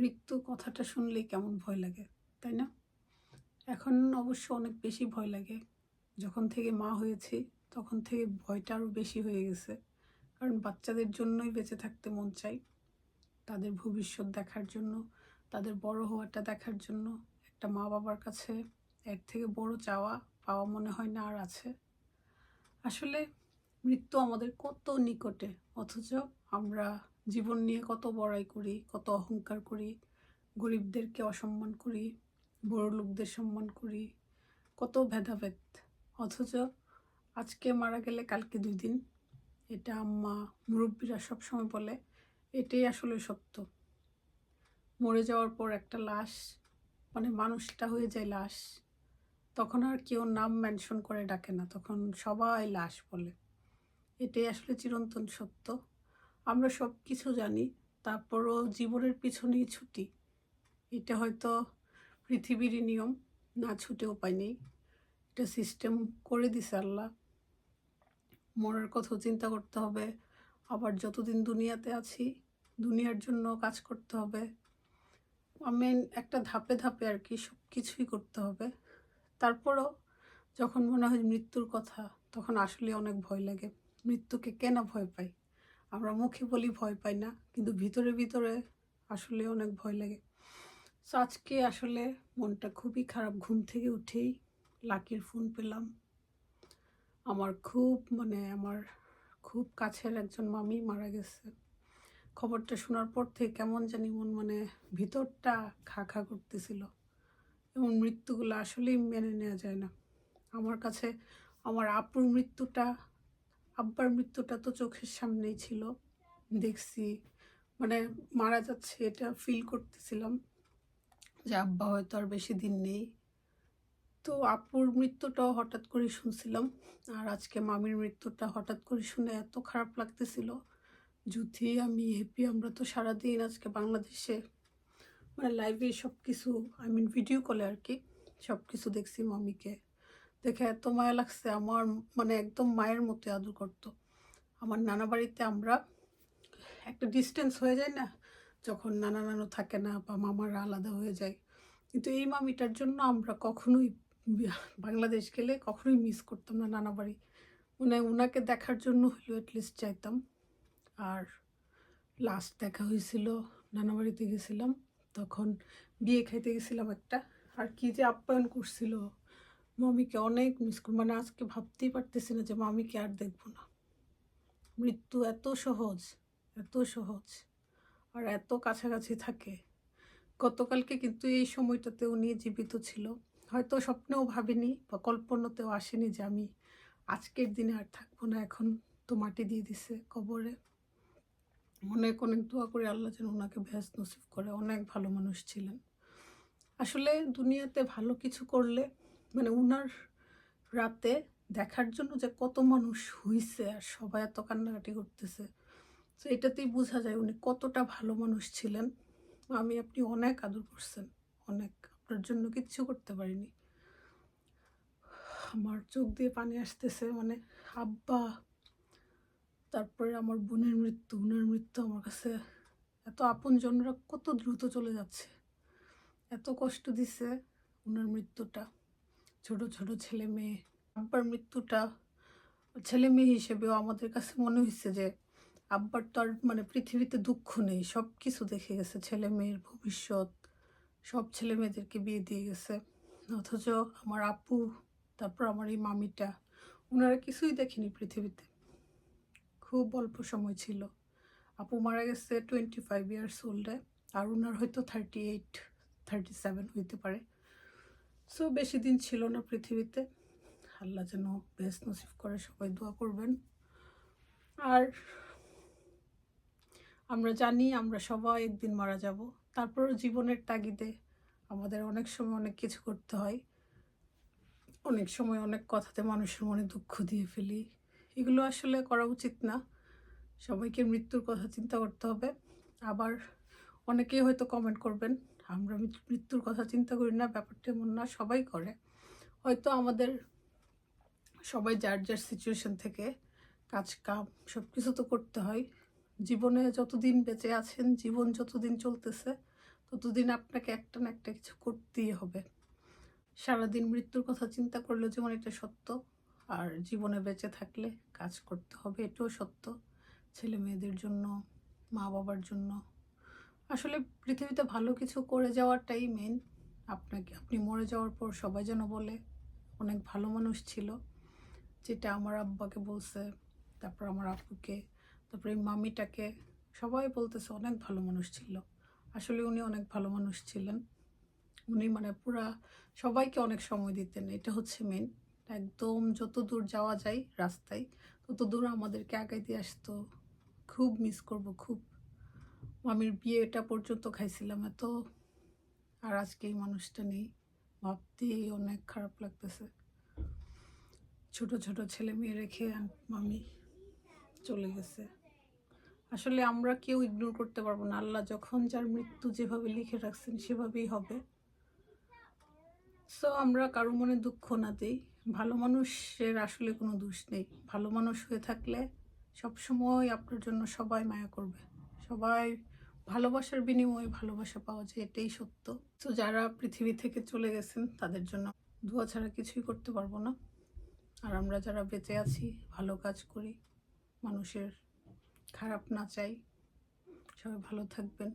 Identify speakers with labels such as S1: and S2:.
S1: মৃত্যু কথাটা শুনলেই কেমন ভয় লাগে, তাই না? এখন অবশ্য অনেক বেশি ভয় লাগে। যখন থেকে মা হয়েছি, তখন থেকে ভয়টা আরও বেশি হয়ে গেছে। কারণ বাচ্চাদের জন্যই বেঁচে থাকতে মন চাই। তাদের ভবিষ্যৎ দেখার জন্য, তাদের বড় হওয়াটা দেখার জন্য। একটা মা বাবার কাছে এর থেকে বড় চাওয়া পাওয়া মনে হয় না আর আছে। আসলে মৃত্যু আমাদের কত নিকটে, অথচ আমরা জীবন নিয়ে কত বড়াই করি, কত অহংকার করি, গরিবদেরকে অসম্মান করি বড় লোকদের সম্মান করি, কত ভেদাভেদ। অথচ আজকে মারা গেলে কালকে দুই দিন, এটা আম্মা মুরব্বীরা সবসময় বলে, এটাই আসলে সত্য। মরে যাওয়ার পর একটা লাশ মানে মানুষটা হয়ে যায় লাশ, তখন আর কেউ নাম মেনশন করে ডাকে না, তখন সবাই লাশ বলে। এটাই আসলে চিরন্তন সত্য। আমরা সব কিছু জানি, তারপরও জীবনের পিছনেই ছুটি। এটা হয়তো পৃথিবীরই নিয়ম, না ছুটে উপায় নেই। এটা সিস্টেম করে দিছে আল্লাহ। মরার কথা চিন্তা করতে হবে, আবার যতদিন দুনিয়াতে আছি, দুনিয়ার জন্য কাজ করতে হবে। আমি একটা ধাপে ধাপে আর কি সব কিছুই করতে হবে। তারপরও যখন মনে হয় মৃত্যুর কথা, তখন আসলে অনেক ভয় লাগে। মৃত্যুকে কেন ভয় পাই? আমরা মুখে বলি ভয় পাই না, কিন্তু ভিতরে ভিতরে আসলে অনেক ভয় লাগে। সো আজকে আসলে মনটা খুবই খারাপ। ঘুম থেকে উঠেই লাকির ফোন পেলাম। আমার খুব মানে আমার খুব কাছের একজন মামি মারা গেছে। খবরটা শোনার পর থেকে কেমন জানি মন মানে ভিতরটা খা খা করতেছিল এবং মৃত্যুগুলো আসলেই মেনে নেওয়া যায় না। আমার কাছে, আমার আপুর মৃত্যুটা আব্বার মৃত্যুটা তো চোখের সামনেই ছিল। দেখছি মানে মারা যাচ্ছে এটা ফিল করতেছিলাম যে আব্বা হয়তো আর বেশি দিন নেই। তো আপুর মৃত্যুটাও হঠাৎ করে শুনছিলাম আর আজকে মামির মৃত্যুটা হঠাৎ করে শুনে এত খারাপ লাগতেছিল। জুথি আমি হ্যাপি আমরা তো সারাদিন আজকে বাংলাদেশে মানে লাইভে সব কিছু আই মিন ভিডিও কলে আর কি সব কিছু দেখছি মামিকে। দেখে এত মায়া লাগছে, আমার মানে একদম মায়ের মতো আদর করতো। আমার নানা বাড়িতে আমরা একটা ডিস্টেন্স হয়ে যায় না, যখন নানা নানু থাকে না বা মামারা আলাদা হয়ে যায়। কিন্তু এই মামিটার জন্য আমরা কখনোই বাংলাদেশ গেলে কখনোই মিস করতাম না নানা বাড়ি। মানে ওনাকে দেখার জন্য হলেও অ্যাটলিস্ট চাইতাম। আর লাস্ট দেখা হয়েছিল, নানা বাড়িতে গেছিলাম, তখন বিয়ে খাইতে গেছিলাম একটা। আর কি যে আপ্যায়ন করছিল মামিকে অনেক মিস করি। মানে আজকে ভাবতেই পারতেছি না যে মামিকে আর দেখব না। মৃত্যু এত সহজ এত সহজ আর এত কাছাকাছি থাকে। গতকালকে কিন্তু এই সময়টাতে উনি জীবিত ছিল। হয়তো স্বপ্নেও ভাবিনি বা কল্পনাতেও আসেনি যে আমি আজকের দিনে আর থাকব না। এখন তো মাটি দিয়ে দিছে কবরে। অনেক অনেক দোয়া করে আল্লাহ যেন ওনাকে ভ্যাস নসিব করে। অনেক ভালো মানুষ ছিলেন। আসলে দুনিয়াতে ভালো কিছু করলে মানে উনার রাতে দেখার জন্য যে কত মানুষ হইছে আর সবাই এত কান্নাকাটি করতেছে। তো এটাতেই বোঝা যায় উনি কতটা ভালো মানুষ ছিলেন। আমি, আপনি অনেক আদর করছেন, অনেক। আপনার জন্য কিচ্ছু করতে পারিনি। আমার চোখ দিয়ে পানি আসতেছে মানে আব্বা, তারপরে আমার বোনের মৃত্যু বোনের মৃত্যু আমার কাছে এত আপনজনরা কত দ্রুত চলে যাচ্ছে। এত কষ্ট দিছে ওনার মৃত্যুটা। ছোট ছোট ছেলে মেয়ে, আব্বার মৃত্যুটা ছেলে মেয়ে হিসেবেও আমাদের কাছে মনে হয়েছে যে আব্বার তো আর মানে পৃথিবীতে দুঃখ নেই সব কিছু দেখে গেছে, ছেলে মেয়ের ভবিষ্যৎ, সব ছেলে মেয়েদেরকে বিয়ে দিয়ে গেছে। অথচ আমার আপু, তারপর আমার এই মামিটা ওনারা কিছুই দেখেনি পৃথিবীতে। খুব অল্প সময় ছিল। আপু মারা গেছে টোয়েন্টি ফাইভ ইয়ার্স ওল্ডে আর ওনার হয়তো থার্টি এইট থার্টি সেভেন হইতে পারে। সো বেশি দিন ছিল না পৃথিবীতে। আল্লাহ যেন বেশ নসিব করে সবাই দোয়া করবেন। আর আমরা জানি আমরা সবাই একদিন মারা যাব। তারপরও জীবনের তাগিদে আমাদের অনেক সময় অনেক কিছু করতে হয়। অনেক সময় অনেক কথাতে মানুষের মনে দুঃখ দিয়ে ফেলি। এগুলো আসলে করা উচিত না। সবাইকে মৃত্যুর কথা চিন্তা করতে হবে। আবার অনেকেই হয়তো কমেন্ট করবেন আমরা মৃত্যুর কথা চিন্তা করি না, ব্যাপারটা এমন না, সবাই করে। হয়তো আমাদের সবাই যার যার সিচুয়েশন থেকে কাজ, কাম সব কিছু তো করতে হয়। জীবনে যতদিন বেঁচে আছেন, জীবন যতদিন চলতেছে, ততদিন আপনাকে একটা না একটা কিছু করতেই হবে। সারাদিন মৃত্যুর কথা চিন্তা করলেও যেমন এটা সত্য, আর জীবনে বেঁচে থাকলে কাজ করতে হবে, এটাও সত্য। ছেলে মেয়েদের জন্য মা বাবার জন্য আসলে পৃথিবীতে ভালো কিছু করে যাওয়াটাই মেন আপনাকে, আপনি মরে যাওয়ার পর সবাই যেন বলে, অনেক ভালো মানুষ ছিল। যেটা আমার আব্বাকে বলছে, তারপর আমার আপুকে, তারপরে মামিটাকে, সবাই বলতেছে অনেক ভালো মানুষ ছিল। আসলে উনি অনেক ভালো মানুষ ছিলেন। উনি মানে পুরা সবাইকে অনেক সময় দিতেন, এটা হচ্ছে মেন একদম যত দূর যাওয়া যায় রাস্তায়, তত দূর আমাদেরকে আগাই দিয়ে আসতো। খুব মিস করব, খুব মামির বিয়েটা পর্যন্ত খাইছিলাম এত। আর আজকে এই মানুষটা নেই। ভাবতেই অনেক খারাপ লাগতেছে। ছোট ছোট ছেলে মেয়ে রেখে মামি চলে গেছে। আসলে আমরা কেউ ইগনোর করতে পারব না। আল্লাহ যখন যার মৃত্যু যেভাবে লিখে রাখছেন সেভাবেই হবে। সো আমরা কারও মনে দুঃখ না দিই। ভালো মানুষের আসলে কোনো দোষ নেই। ভালো মানুষ হয়ে থাকলে সবসময় আপনার জন্য সবাই মায়া করবে। সবাই ভালোবাসার বিনিময়ে ভালোবাসা পাওয়া যায়, এটাই সত্য। তো যারা পৃথিবী থেকে চলে গেছেন, তাদের জন্য দোয়া ছাড়া কিছুই করতে পারব না। আর আমরা যারা বেঁচে আছি, ভালো কাজ করি, মানুষের খারাপ না চাই, সবাই ভালো থাকবেন।